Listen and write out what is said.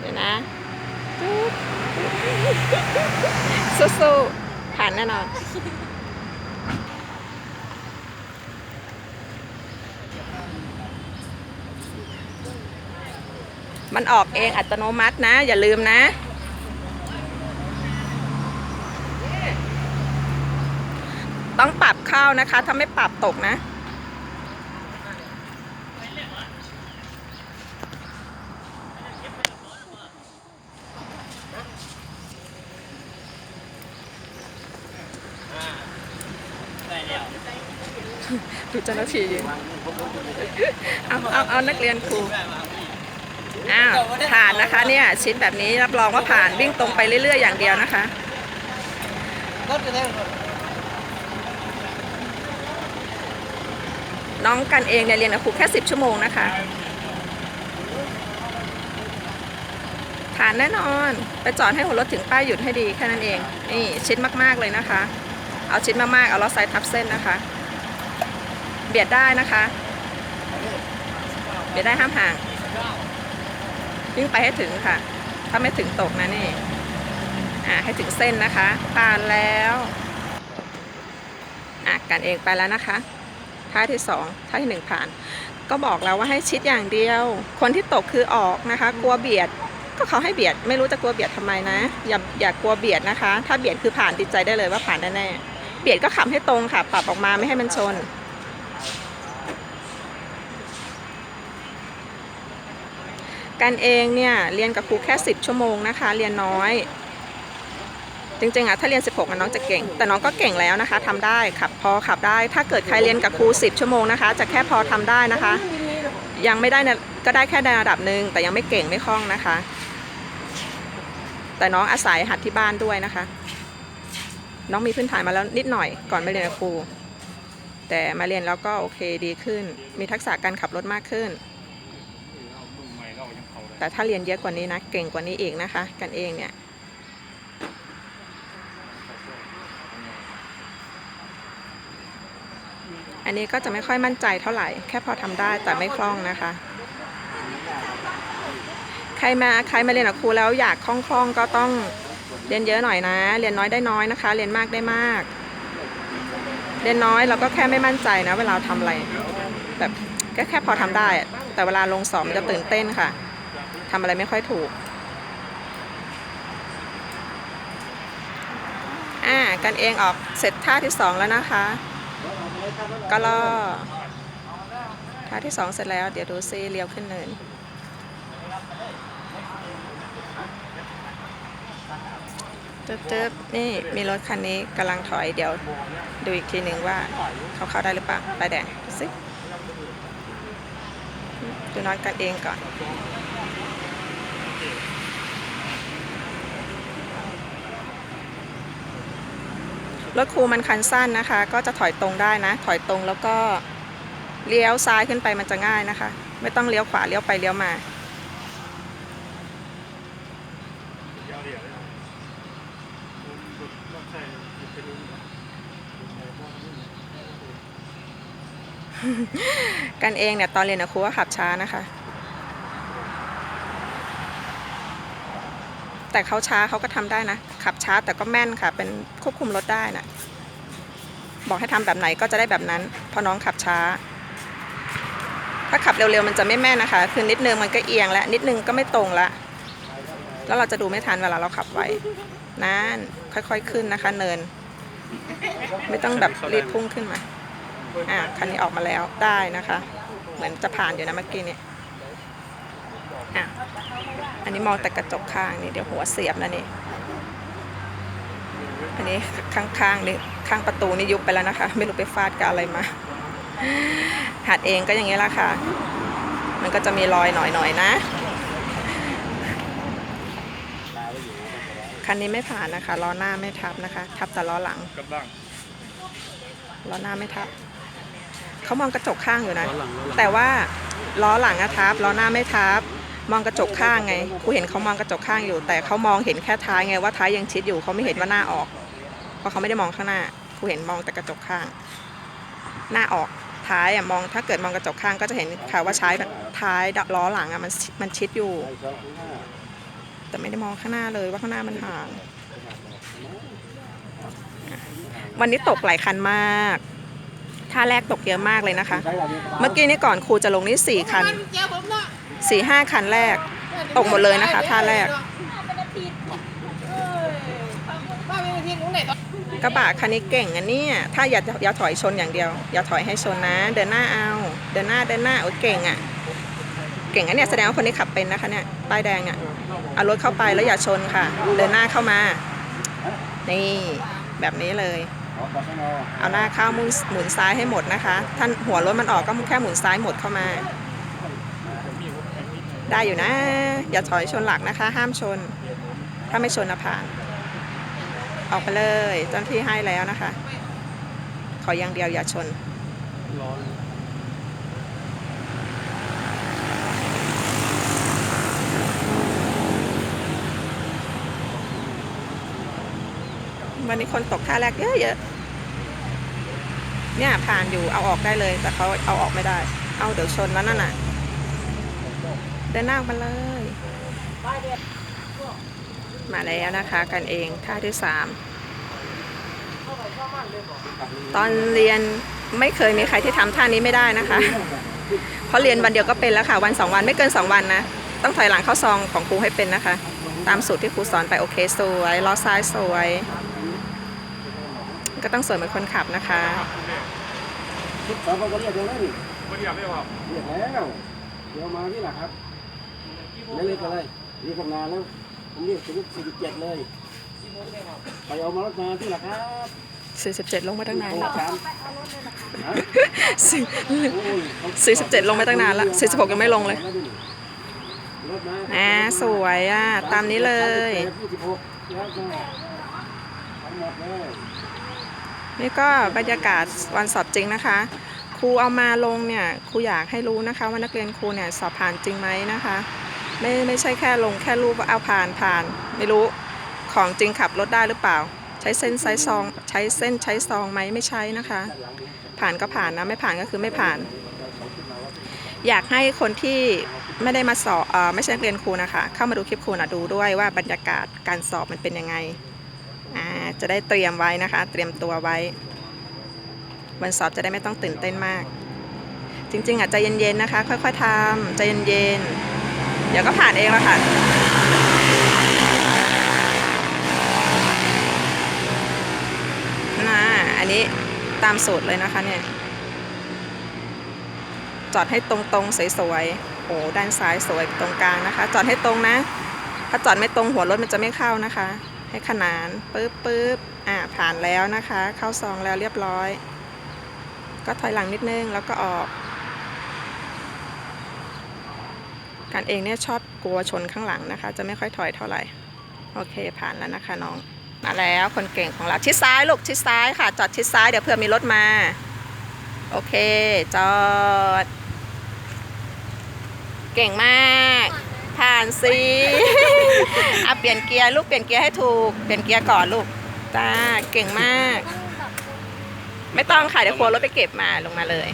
เดี๋ยวนะสู้ๆผ่านแน่นอนมันออกเองอัตโนมัตินะ อย่าลืมนะ ต้องปรับเข้านะคะ ถ้าไม่ปรับตกนะ ดูเจ้าหน้าที่ยืนเอาเอาเอานักเรียนครูอ้าวผ่านนะคะเนี่ยชิ้นแบบนี้รับรองว่าผ่านวิ่งตรงไปเรื่อยๆอย่างเดียวนะคะน้องกันเองเนี่ยเรียนกับครูแค่10ชั่วโมงนะคะ ผ่านแน่นอน ไปจอดให้หัวรถถึงป้ายหยุดให้ดีแค่นั้นเอง นี่ชิดมากๆเลยนะคะ เอาชิดมากๆ เอาล้อไซด์ทับเส้นนะคะ เบียดได้นะคะ เบียดได้ห้ามห่างวิ่งไปให้ถึงค่ะ ถ้าไม่ถึงตกนะนี่ อ่าให้ถึงเส้นนะคะ ผ่านแล้ว อะกันเองไปแล้วนะคะ ท่าที่สองท่าที่หนึ่งผ่าน ก็บอกแล้วว่าให้ชิดอย่างเดียว คนที่ตกคือออกนะคะ กลัวเบียด ก็เขาให้เบียด ไม่รู้จะกลัวเบียดทำไมนะ อย่าอย่ากลัวเบียดนะคะ ถ้าเบียดคือผ่านติดใจได้เลยว่าผ่านแน่ๆ เบียดก็ขับให้ตรงค่ะ ปรับออกมาไม่ให้มันชน กันเองเนี่ยเรียนกับครูแค่ 10 ชั่วโมงนะคะ เรียนน้อย จริงๆอะถ้าเรียน 16อะน้องจะเก่ง แต่น้องก็เก่งแล้วนะคะทำได้ขับพอขับได้ ถ้าเกิดใครเรียนกับครู 10 ชั่วโมงนะคะ จะแค่พอทำได้นะคะ ยังไม่ได้นะก็ได้แค่ในระดับหนึ่งแต่ยังไม่เก่งไม่คล่องนะคะ แต่น้องอาศัยหัดที่บ้านด้วยนะคะ น้องมีพื้นฐานมาแล้วนิดหน่อยก่อนมาเรียนกับครูแต่มาเรียนแล้วก็โอเคดีขึ้น มีทักษะการขับรถมากขึ้น แต่ถ้าเรียนเยอะกว่านี้นะ เก่งกว่านี้เอีกนะคะ กันเองเนี่ยอันนี้ก็จะไม่ค่อยมั่นใจเท่าไหร่ แค่พอทำได้แต่ไม่คล่องนะคะ ใครมาใครมาเรียนกับครูแล้วอยากคล่องๆก็ต้องเรียนเยอะหน่อยนะ เรียนน้อยได้น้อยนะคะ เรียนมากได้มาก เรียนน้อยเราก็แค่ไม่มั่นใจนะ เวลาทำอะไร แบบก็แค่พอทำได้ แต่เวลาลงสอบมันจะตื่นเต้นค่ะ ทำอะไรไม่ค่อยถูก อ่า กันเองออกเสร็จท่าที่สองแล้วนะคะ ก็ล่อท่าที่สองเสร็จแล้ว เดี๋ยวดูซิเลี้ยวขึ้นเนิน จึ๊บจึ๊บนี่มีรถคันนี้กำลังถอยเดี๋ยวดูอีกทีหนึ่งว่าเขาเข้าได้หรือเปล่าไปแดงดูสิดูน้องกันเองก่อน รถครูมันคันสั้นนะคะ ก็จะถอยตรงได้นะ ถอยตรงแล้วก็เลี้ยวซ้ายขึ้นไปมันจะง่ายนะคะ ไม่ต้องเลี้ยวขวาเลี้ยวไปเลี้ยวมา กันเองเนี่ยตอนเรียนนะครูว่าขับช้านะคะ แต่เขาช้าเขาก็ทำได้นะ ขับช้าแต่ก็แม่นค่ะ เป็นควบคุมรถได้นะบอกให้ทำแบบไหนก็จะได้แบบนั้น เพราะน้องขับช้า ถ้าขับเร็วๆมันจะไม่แม่นนะคะ คือนิดนึงมันก็เอียงแล้วนิดนึงก็ไม่ตรงละ แล้วเราจะดูไม่ทันเวลาเราขับไว้นั่นค่อยๆขึ้นนะคะ เนิน ไม่ต้องแบบรีบพุ่งขึ้นมาอะคันนี้ออกมาแล้วได้นะคะ เหมือนจะผ่านอยู่นะเมื่อกี้นี้อะ อันนี้มองแต่กระจกข้างนี่เดี๋ยวหัวเสียบนะนี่ อันนี้ข้างๆนี่ข้างประตูนี่ยุบไปแล้วนะคะ ไม่รู้ไปฟาดกับอะไรมา หัดเองก็อย่างนี้แหละค่ะ มันก็จะมีรอยหน่อยๆนะ คันนี้ไม่ผ่านนะคะ ล้อหน้าไม่ทับนะคะ ทับแต่ล้อหลังกำลังล้อหน้าไม่ทับเขามองกระจกข้างอยู่นะล้อหลังล้อหลังแต่ว่าล้อหลังอะทับล้อหน้าไม่ทับ มองกระจกข้างไงกูเห็นเขามองกระจกข้างอยู่ แต่เขามองเห็นแค่ท้ายไงว่าท้ายยังชิดอยู่เขาไม่เห็นว่าหน้าออก เพราะเขาไม่ได้มองข้างหน้ากูเห็นมองแต่กระจกข้าง หน้าออกท้ายอะมองถ้าเกิดมองกระจกข้างก็จะเห็นค่ะว่าใช้แบบท้ายล้อหลังอะมันมันชิดอยู่ แต่ไม่ได้มองข้างหน้าเลยว่าข้างหน้ามันห่างวันนี้ตกหลายคันมากท่าแรกตกเยอะมากเลยนะคะ เมื่อกี้นี่ก่อนครูจะลงนี่สี่คัน สี่ห้าคันแรก ตกหมดเลยนะคะท่าแรก กระบะคันนี้เก่งอันนี้ถ้าอย่าอย่าถอยชนอย่างเดียว อย่าถอยให้ชนนะ เดินหน้าเอา เดินหน้าเดินหน้าโอ้ยเก่งอะ เก่งอันเนี้ยแสดงว่าคนนี้ขับเป็นนะคะเนี่ยป้ายแดงเนี่ยเอารถเข้าไปแล้วอย่าชนค่ะ เดินหน้าเข้ามา นี่แบบนี้เลยขอกศนเอาหน้าเข้าหมุนหมุนซ้ายให้หมดนะคะ ท่านหัวรถมันออกก็แค่หมุนซ้ายหมดเข้ามา ได้อยู่นะ อย่าถอยชนหลักนะคะ ห้ามชน ถ้าไม่ชนนะผ่าน ออกไปเลยเจ้าหน้าที่ให้แล้วนะคะ ขออย่างเดียวอย่าชนวันนี้คนตกท่าแรกเยอะๆเนี่ยผ่านอยู่เอาออกได้เลย แต่เขาเอาออกไม่ได้ เอาเดี๋ยวชนแล้วนั่นน่ะ เดินหน้ามาเลย มาแล้วนะคะกันเองท่าที่สามตอนเรียนไม่เคยมีใครที่ทำท่านี้ไม่ได้นะคะเพราะเรียนวันเดียวก็เป็นแล้วค่ะ วันสองวันไม่เกินสองวันนะ ต้องถอยหลังเข้าซองของครูให้เป็นนะคะ ตามสูตรที่ครูสอนไปโอเคสวยล้อซ้ายสวย ก็ต้องสวยเหมือนคนขับนะคะสองคนก็เรียกเดี๋ยวเลยเรียกแล้วเดี๋ยวมาที่หลักครับ ไม่เรียกอะไรเรียกกันนานแล้วผมเรียกถึงสี่สิบเจ็ดเลยไปเอามารถมาที่หลักครับ47 ลงมาตั้งนานโอ้แล้วสามฮะสี่โอ้ยเขา47 ลงไปตั้งนานแล้ว46 ยังไม่ลงเลยรถมาอ่าสวยอะ ตามนี้เลยยี่สิบหกแล้วก็ทั้งหมดเลย นี่ก็บรรยากาศวันสอบจริงนะคะ ครูเอามาลงเนี่ย ครูอยากให้รู้นะคะ ว่านักเรียนครูเนี่ย สอบผ่านจริงไหมนะคะ ไม่ไม่ใช่แค่ลงแค่รูปว่าเอาผ่านผ่าน ไม่รู้ของจริงขับรถได้หรือเปล่า ใช้เส้นไซซอง ใช้เส้นใช้ซองไหมไม่ใช้นะคะ ผ่านก็ผ่านนะไม่ผ่านก็คือไม่ผ่าน อยากให้คนที่ไม่ได้มาสอบไม่ใช่นักเรียนครูนะคะ เข้ามาดูคลิปครูนะดูด้วยว่าบรรยากาศการสอบมันเป็นยังไงจะได้เตรียมไว้นะคะ เตรียมตัวไว้ วันสอบจะได้ไม่ต้องตื่นเต้นมาก จริงๆอะใจเย็นๆนะคะ ค่อยๆทำใจเย็นๆ เดี๋ยวก็ผ่านเองแล้วค่ะนะอันนี้ตามสูตรเลยนะคะเนี่ย จอดให้ตรงๆ สวยๆ โอ้ด้านซ้ายสวยตรงกลางนะคะ จอดให้ตรงนะ ถ้าจอดไม่ตรงหัวรถมันจะไม่เข้านะคะ ให้ขนานปึ๊บปึ๊บอ่าผ่านแล้วนะคะ เข้าซองแล้วเรียบร้อย ก็ถอยหลังนิดนึงแล้วก็ออก การเองเนี่ยชอบกลัวชนข้างหลังนะคะ จะไม่ค่อยถอยเท่าไหร่ โอเคผ่านแล้วนะคะน้อง มาแล้วคนเก่งของเราชิดซ้ายลูกชิดซ้ายค่ะ จอดชิดซ้ายเดี๋ยวเผื่อมีรถมา โอเค จอด เก่งมาก ผ่านสิอะเปลี่ยนเกียร์ลูกเปลี่ยนเกียร์ให้ถูก เปลี่ยนเกียร์ก่อนลูก จ้า เก่งมาก ไม่ต้องค่ะเดี๋ยวครัวรถไปเก็บมาลงมาเลย